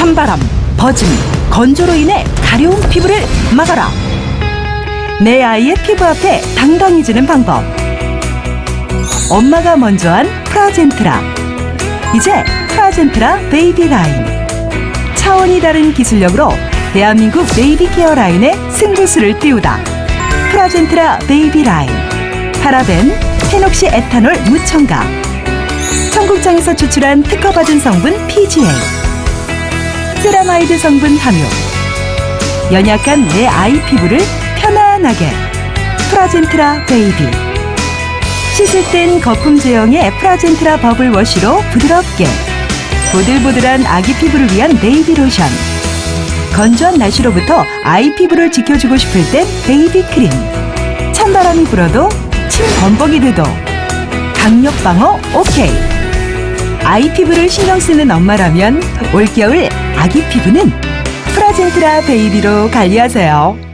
찬바람, 버짐, 건조로 인해 가려운 피부를 막아라. 내 아이의 피부 앞에 당당해지는 방법. 엄마가 먼저 한 프라젠트라. 이제 프라젠트라 베이비 라인. 차원이 다른 기술력으로 대한민국 베이비 케어 라인의 승부수를 띄우다. 프라젠트라 베이비 라인. 파라벤, 페녹시 에탄올 무첨가. 청국장에서 추출한 특허받은 성분 PGA. 세라마이드 성분 함유. 연약한 내 아이 피부를 편안하게. 프라젠트라 베이비. 씻을 땐 거품 제형의 프라젠트라 버블 워시로 부드럽게. 보들보들한 아기 피부를 위한 베이비 로션. 건조한 날씨로부터 아이 피부를 지켜주고 싶을 땐 베이비 크림. 찬바람이 불어도 침 범벅이 돼도 강력 방어 오케이. 아이 피부를 신경 쓰는 엄마라면 올겨울 아기 피부는 프라젠트라 베이비로 관리하세요.